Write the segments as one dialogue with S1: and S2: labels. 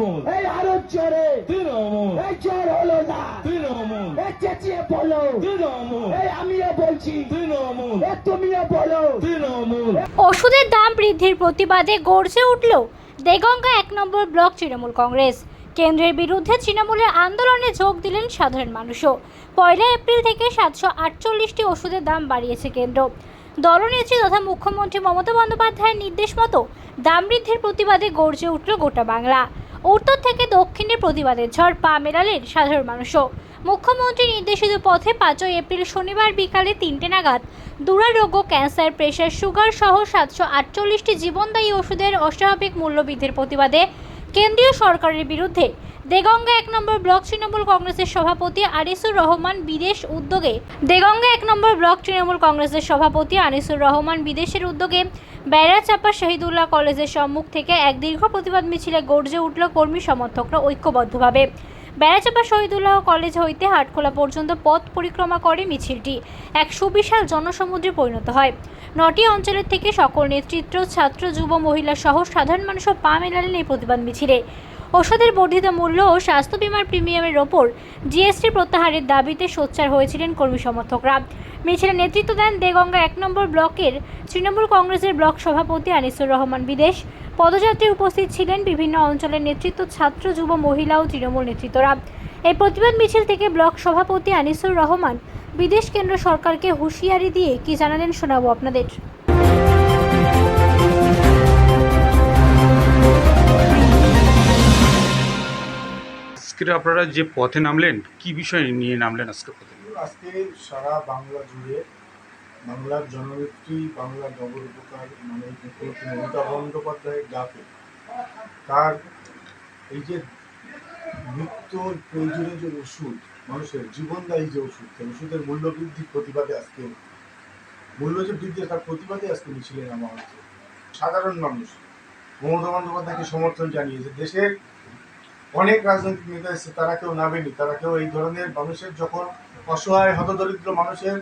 S1: তৃণমূল।
S2: এই আরও জোরে
S1: তৃণমূল।
S2: এই জোর হলো না।
S1: তৃণমূল।
S2: এই চেঁচিয়ে বলো।
S1: তৃণমূল।
S2: এই আমিও বলছি।
S1: তৃণমূল।
S2: এ তুমিও বলো।
S1: তৃণমূল।
S3: ওষুধের দাম বৃদ্ধির প্রতিবাদে গর্জে উঠল দেগঙ্গা এক নম্বর ব্লক তৃণমূল কংগ্রেস। কেন্দ্রের বিরুদ্ধে তৃণমূলের আন্দোলনে যোগ দিলেন সাধারণ মানুষও। পয়লা এপ্রিল থেকে সাতশো আটচল্লিশটি ওষুধের দাম বাড়িয়েছে কেন্দ্র। দলনেত্রী তথা মুখ্যমন্ত্রী মমতা বন্দ্যোপাধ্যায়ের নির্দেশ মতো দাম বৃদ্ধির প্রতিবাদে গর্জে উঠল গোটা বাংলা। উত্তর থেকে দক্ষিণের প্রতিবাদে ঝড় পা মেলালেন সাধারণ মানুষও। মুখ্যমন্ত্রী নির্দেশিত পথে পাঁচই এপ্রিল শনিবার বিকালে তিনটে নাগাদ দুরারোগ্য, ক্যান্সার প্রেশার সুগার সহ সাতশো আটচল্লিশটি জীবনদায়ী ওষুধের অস্বাভাবিক মূল্যবৃদ্ধির প্রতিবাদে কেন্দ্রীয় সরকারের বিরুদ্ধে দেগঙ্গা এক নম্বর ব্লক তৃণমূল কংগ্রেসের সভাপতি আনিসুর রহমান বিদেশ উদ্যোগে দেগঙ্গা এক নম্বর ব্লক তৃণমূল কংগ্রেসের সভাপতি আনিসুর রহমান বিদেশের উদ্যোগে বেড়া চাপা শহীদুল্লাহ কলেজের সম্মুখ থেকে এক দীর্ঘ প্রতিবাদ মিছিলে গর্জে উঠল কর্মী সমর্থকরা ঐক্যবদ্ধভাবে। বেড়াচাপা শহীদুল্লাহ কলেজ হইতে হাটখোলা পর্যন্ত পথ পরিক্রমা করে মিছিলটি। এক সুবিশাল জনসমুদ্রে পরিণত হয়। নটি অঞ্চলের থেকে সকল নেতৃত্ব, ছাত্র, যুব, মহিলা সহ সাধারণ মানুষও পা মেলালেন এই প্রতিবাদ মিছিলে। ওষুধের বর্ধিত মূল্য ও স্বাস্থ্য বিমার প্রিমিয়ামের ওপর জিএসটি প্রত্যাহারের দাবিতে সোচ্চার হয়েছিলেন কর্মী সমর্থকরা। মিছিলে নেতৃত্ব দেন দেগঙ্গা এক নম্বর ব্লকের তৃণমূল কংগ্রেসের ব্লক সভাপতি আনিসুর রহমান বিদেশ। পদযাত্রী উপস্থিত ছিলেন বিভিন্ন অঞ্চলের নেতৃত্ব, ছাত্র, যুব, মহিলা ও তৃণমূল নেতৃত্বরা। এই প্রতিবাদ মিছিল থেকে ব্লক সভাপতি আনিসুর রহমান বিদেশ কেন্দ্র সরকারকে হুঁশিয়ারি দিয়ে কি জানালেন শোনাবো আপনাদের।
S4: আজকে আপনারা যে পথে নামলেন, কি বিষয় নিয়ে নামলেন আজকে পথে?
S5: আজকে সারা বাংলা জুড়ে বাংলার জননেত্রী, বাংলার নগর উপকার মানে মমতা বন্দ্যোপাধ্যায়ের ডাকে, তার এই যে নিত্য প্রয়োজনীয় যে ওষুধ, মানুষের জীবনদায়ী যে ওষুধ ওষুধের মূল্য বৃদ্ধির প্রতিবাদে আজকে, মূল্য যে বৃদ্ধি, তার প্রতিবাদে আজকে মিছিলে নামা হচ্ছে সাধারণ মানুষ, মমতা বন্দ্যোপাধ্যায়কে সমর্থন জানিয়েছে। দেশের অনেক রাজনৈতিক নেতা এসেছে তারা কেউ নামেনি, তারা কেউ এই ধরনের মানুষের যখন অসহায়, হতদরিদ্র মানুষের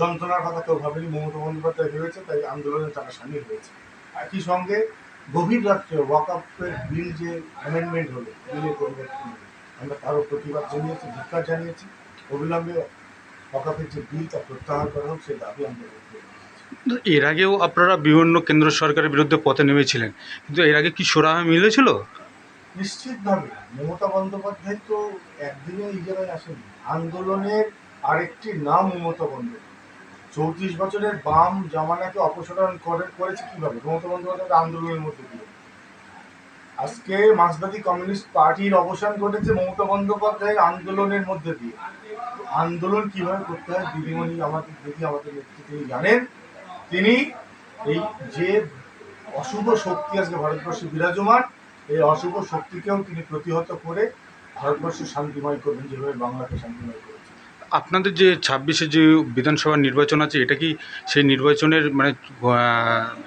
S5: যন্ত্রণার কথা কেউ ভাবেনি, মমতা বন্দ্যোপাধ্যায় ভেবেছে তাই আন্দোলনে তারা সামিল হয়েছে। একই সঙ্গে গভীর রাত্রে ওয়াকআপের বিল যে অ্যামেন্ডমেন্ট হলো বিলে পরিবর্তন আমরা তারও প্রতিবাদ জানিয়েছি, ধিক্কার জানিয়েছি। অবিলম্বে ওয়াকআপের যে বিল তা প্রত্যাহার করা হোক, সে দাবি আমরা
S4: এর আগেও আপনারা বিভিন্ন কেন্দ্র সরকারের বিরুদ্ধে পথে নেমেছিলেন, কিন্তু এর আগে কি সোরাহা মিলেছিল?
S5: নিশ্চিতভাবে মমতা বন্দ্যোপাধ্যায় তো একদিনে এই জায়গায় আসেনি। আন্দোলনের আরেকটি নাম মমতা বন্দ্যোপাধ্যায়। চৌত্রিশ বছরের বাম জামানাকে অপসারণ করে করেছে কীভাবে? মমতা বন্দ্যোপাধ্যায় আন্দোলনের মধ্যে দিয়ে। আজকে মার্ক্সবাদী কমিউনিস্ট পার্টির অবসান ঘটেছে মমতা বন্দ্যোপাধ্যায়ের আন্দোলনের মধ্যে দিয়ে। আন্দোলন কীভাবে করতে হয় দিদিমণি আমাদের দিদি আমাদের নেত্রী তিনি জানেন। তিনি এই যে অশুভ শক্তি আজকে ভারতবর্ষে বিরাজমান এই অশুভ শক্তিকেও তিনি প্রতিহত করে ভারতবর্ষ শান্তিময় করবেন যেভাবে বাংলাকে শান্তিময় করেছে।
S4: আপনাদের যে ছাব্বিশে যে বিধানসভা নির্বাচন আছে এটা কি সেই নির্বাচনের মানে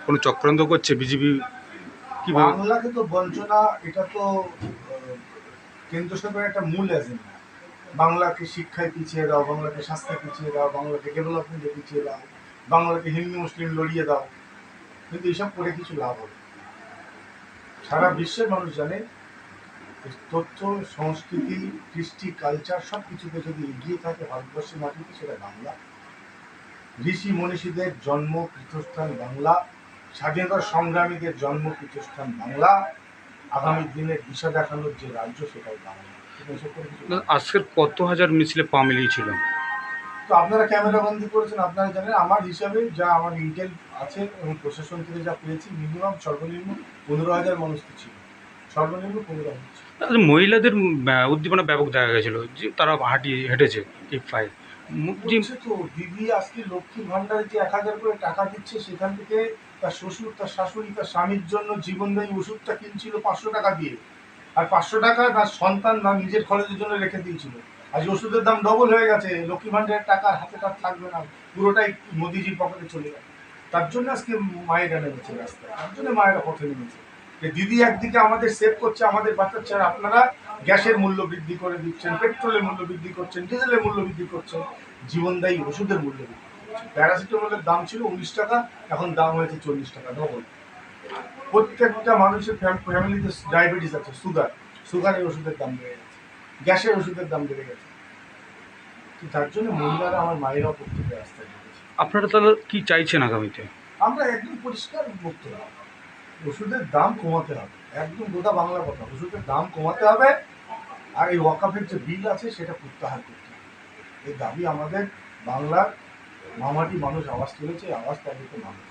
S4: কোনো চক্রান্ত করছে বিজেপি? কি
S5: বাংলাকে তো বঞ্চনা এটা তো কেন্দ্র সরকারের একটা মূল এজেন্ডা বাংলাকে শিক্ষায় পিছিয়ে দাও বাংলাকে স্বাস্থ্যে পিছিয়ে দাও বাংলাকে ডেভেলপমেন্টে পিছিয়ে দাও বাংলাকে হিন্দু মুসলিম লড়িয়ে দাও। কিন্তু এসব করে কিছু লাভ হবে সারা বিশ্বের মানুষ জানে তথ্য সংস্কৃতি কৃষ্টি কালচার সব কিছুতে যদি এগিয়ে থাকে ভারতবর্ষের মাটিতে সেটা বাংলা। ঋষি মনীষীদের জন্ম পীঠস্থান বাংলা স্বাধীনতা সংগ্রামীদের জন্ম পীঠস্থান বাংলা আগামী দিনের দিশা দেখানোর যে রাজ্য সেটাই বাংলা।
S4: আজকের কত হাজার মিছিলে পা মিলিয়েছিল
S5: তো আপনারা ক্যামেরা বন্দি করেছেন আপনারা জানেন আমার হিসাবে যা আমার ইন্টেল আছে এবং প্রশাসন থেকে যা পেয়েছি মিনিমাম সর্বনিম্ন পনেরো হাজার মানুষ তো ছিল। সর্বনিম্ন পনেরো হাজার
S4: মহিলাদের উদ্দীপনা ব্যাপক দেখা গেছিল যে তারা হাঁটিয়ে হেঁটেছে এই মু-
S5: তো দিদি আজকে লক্ষ্মী ভান্ডারে যে এক হাজার করে টাকা দিচ্ছে সেখান থেকে তার শ্বশুর তার শাশুড়ি তার স্বামীর জন্য জীবনদায়ী ওষুধটা কিনছিল পাঁচশো টাকা দিয়ে। আর পাঁচশো টাকা তার সন্তান না নিজের খরচের জন্য রেখে দিয়েছিল। আজ ওষুধের দাম ডবল হয়ে গেছে লক্ষ্মী ভান্ডারের টাকা হাতে তার থাকবে না পুরোটাই মোদিজির পকেটে চলে যাবে তার জন্য আজকে মায়েরা নেমেছে রাস্তায়। তার জন্য মায়েরা পথে নেমেছে। যে দিদি একদিকে আমাদের সেভ করছে, আমাদের বাঁচাচ্ছে, আর আপনারা গ্যাসের মূল্য বৃদ্ধি করে দিচ্ছেন, পেট্রোলের মূল্য বৃদ্ধি করছেন, ডিজেলের মূল্য বৃদ্ধি করছেন, জীবনদায়ী ওষুধের মূল্য বৃদ্ধি প্যারাসিটামলের দাম ছিল উনিশ টাকা, এখন দাম হয়েছে চল্লিশ টাকা ডবল প্রত্যেকটা মানুষের ফ্যামিলিতে ডায়াবেটিস আছে সুগার সুগারের ওষুধের দাম বেড়ে গেছে। গ্যাসের ওষুধের দাম বেড়ে গেছে। তার জন্য মহিলারা আমার মায়েরাও প্রত্যেকে নেমেছে।
S4: আপনারা তাহলে কি চাইছেন আগামীতে?
S5: আমরা একদম পরিষ্কার করতে হবে। ওষুধের দাম কমাতে হবে। একদম গোটা বাংলা কথা। ওষুধের দাম কমাতে হবে। আর এই ওয়াকাফের যে বিল আছে, সেটা প্রত্যাহার করতে হবে। এই দাবি আমাদের বাংলার মামাটি মানুষ আওয়াজ তুলেছে আওয়াজ তাদেরকে হবে।